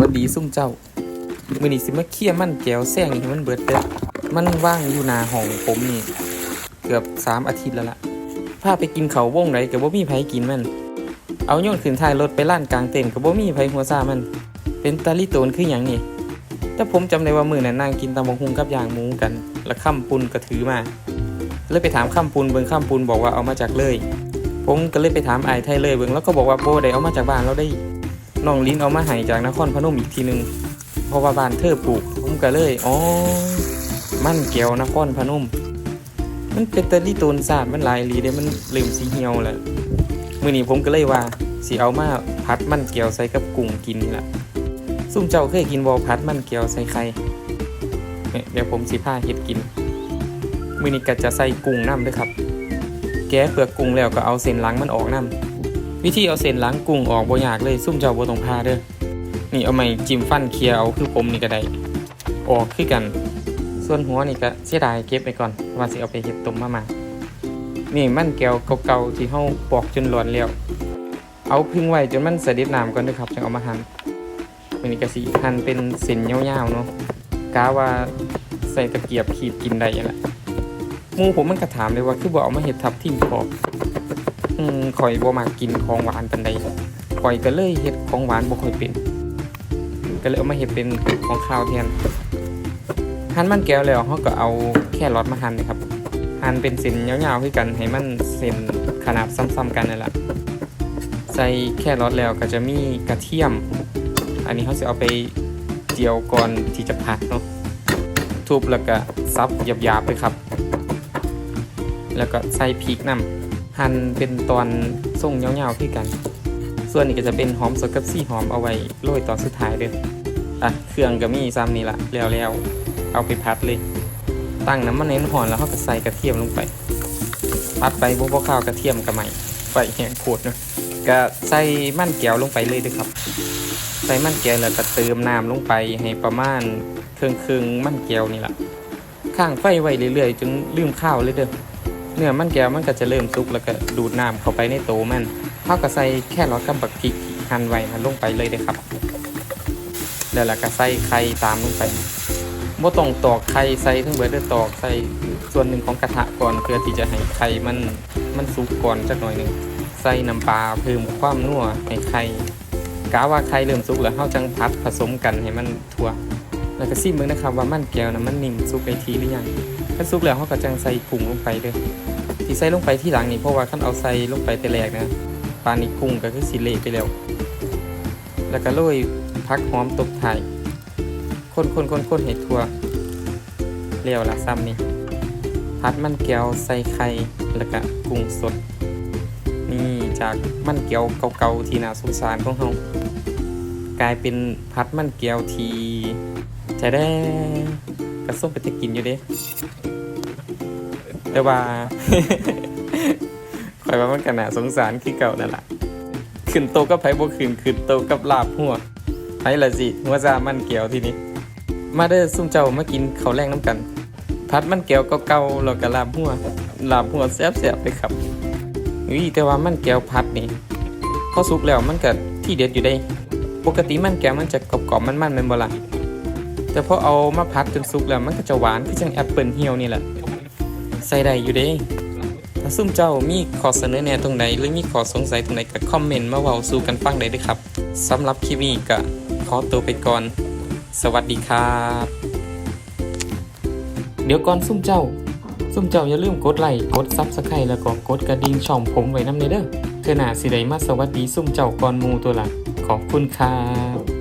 วัสดีซุ่มเจ้า มือนี้สิมาเคี่ยมันแก้วแซงให้มันเบิดเด้อมันว่างอยู่นาห้องผมนี่ เกือบสามอาทิตย์แล้วล่ะพาไปกินเขาววงไหนกับบ่มีไผกินมัน เอาโยนขึ้นท้ายรถไปล้านกลางเต็นท์กับบ่มีไผหัวซ่ามัน เป็นตาลิโตนคือหยังนี่แต่ผมจำได้ว่ามือนั้นนั่งกินตำบักหุ่งกับยางหมูกัน แล้วข้ามปุนก็ถือมาเลยไปถามข้ามปุนเบิ่งข้ามปุนบอกว่าเอามาจากเลย ผมก็เลยไปถามไอ้ไทยเลยเบิ่งแล้วก็บอกว่าโบได้เอามาจากบ้านเราได้ น้องลิ้นเอามาให้จากนครพนมอีกทีหนึ่งเพราะว่าบ้านเธอปลูกผมก็เลยอ๋อมันเกี่ยวนครพนม มันเป็นตะลิโตนศาสตร์มันลายอีหลีเด้มันเริ่มสีเหี่ยวแหล้วมื้อนี้ผมก็เลยว่าสิเอามาพัดมันเกี่ยวใส่กับกุ้งกินนี่แหละซุ่มเจ้าเคยกินบ่พัดมันเกี่ยวใส่ไข่เนี่ยเดี๋ยวผมสิพาเฮ็ดกินมื้อนี้ก็จะใส่กุ้งน้ำด้วยครับ แกะเปลือกกุ้งแล้วก็เอาเส้นหลังมันออกน้ำ วิธีเอาเส้นล้างกุ้งออกบ่ยากเลยซุ่มเจ้าบ่ต้องพาเด้อนี่เอาไม้จิ้มฟันเคลียเอาคือผมนี่ก็ได้ออกคือกัน ส่วนหัวนี่ก็เสียดายเก็บไปก่อนว่าสิเอาไปเฮ็ดต้มมาม่านี่มันแก้วเก่าๆที่เฮาปอกจนหลอนแล้วเอาพึ่งไว้จนมันเสด็จน้ำก่อนด้อครับจึงเอามาหั่นวันนี้ก็สิหั่นเป็นเส้นยาวๆเนาะกาว่าใส่ตะเกียบขีดกินได้ยังละมูผมมันก็ถามเลยว่าคือบ่เอามาเฮ็ดทับทิมพอก อืมข่อยบ่มากินของหวานปานใดข่อยก็เลยเฮ็ดของหวานบ่ค่อยเป็น ก็เลยเอามาเฮ็ดเป็นของข้าวแทนหั่นมันแก้วแล้วเฮาก็เอาแค่รอทมาหั่นเลยครับหั่นเป็นเส้นยาวๆคือกันให้มันเส้นขนาดซ้ำๆกันนั่นแหละใส่แค่รอทแล้วก็จะมีกระเทียม อันนี้เขาสิเอาไปเจียวก่อนที่จะผัดเนาะทุบแล้วก็ซับหยาบๆไปครับ แล้วก็ใส่พริกน้ำ หั่นเป็นตอนทรงยาๆคือกัน ส่วนนี้ก็จะเป็นหอมสดกับซี่หอมเอาไว้โรยตอนสุดท้ายเด้ออะเครื่องก็มีซ้ำนี่ละแล้วแล้วๆเอาไปพัดเลย ตั้งน้ำมันเน้นหอนแล้วเขาก็ใส่กระเทียมลงไป พัดไปบ่บ่ข้าวกระเทียมกับใหม่ไฟแห้งโคตรเนาะก็ใส่มันแก้วลงไปเลยด้วยครับ ใส่มันแก้วแล้วก็เติมน้ำลงไปให้ประมาณครึ่งครึ่งมันแก้วนี่ละข้างไฟไว้เรื่อยๆจนลืมข้าวเลยเด้อ เนื้อมันแก้วมันก็จะเริ่มสุกแล้วก็ดูดน้ำเข้าไปในโตมันเท่ากับใส่แค่รอทกับบักพริกที่หั่นไว้หั่นลงไปเลยเด้ครับแล้วเราก็ใส่ไข่ตามลงไปบ่ต้องตอกไข่ใส่ทั้งเบิดเด้อตอกใส่ส่วนหนึ่งของกระทะก่อนเพื่อที่จะให้ไข่มันมันสุกก่อนจักหน่อยหนึงใส่น้ำปลาเพิ่มความนัวให้ไข่กะว่าไข่เริ่มสุกแล้วเฮาจังพัดผสมกันให้มันทั่ว แล้วก็ซิมเบิ่งนะครับว่ามันแก้วนะมันนิ่มสุกไปทีหรือยังถ้าสุกแล้วเฮาก็จังใส่กุ้งลงไปเด้อที่ใส่ลงไปที่หลังนี่เพราะว่าขั้นเอาใส่ลงไปแต่แรกนะปลานี่กุ้งก็คือสิเละไปแล้ว แล้วก็โรยพักหอมตบท้ายคนคนคนคนให้ทั่วเลี้ยวละซ้ำนี่พัดมันแก้วใส่ไข่แล้วก็กุ้งสด นี่จากมันแก้วเก่าๆที่น่าสงสารของเฮากลายเป็นพัดมันแก้วที จะได้กระส้มไปจะกินอยู่เด้แต่ว่าข่อยว่ามันก็น่าสงสารคือเก่านั่นแหละขึ้นโตกับไผบ่ขึ้นขึ้นโตกับลาบหัวไผละสิหัวซามันเกี่ยวทีนี้ มาเด้อซุ่มเจ้ามากินข้าวแรงน้ำกัน พัดมันแก้วเก่าๆแล้วก็ลาบหัวลาบหัวแซ่บๆเลยครับอุ้ยแต่ว่ามันแก้วพัดนี่พอสุกแล้วมันก็ที่เด็ดอยู่ได้ ปกติมันแก้วมันจะกรอบๆมันๆแม่นบ่ล่ะ แต่พอเอามาพัดจนสุกแล้วมันก็จะหวานคือจังแอปเปิลเหี่ยวนี่แหละ ใส่ได้อยู่เด้ถ้าซุ่มเจ้ามีขอเสนอแนะตรงไหนหรือมีขอสงสัยตรงไหนก็คอมเมนต์มาเว้าสู่กันฟังได้เด้วยครับสำหรับคลิปนี้ก็ขอตัวไปก่อน สวัสดีครับ เดี๋ยวก่อนซุ่มเจ้า ซุ่มเจ้าอย่าลืมกดไลค์กดซับสไครต์แล้วก็กดกระดิ่งช่องผมไว้นำเด้อเพื่อหน้าสิได้มาสวัสดีซุ่มเจ้าก่อนมูตัวละขอบคุณครับ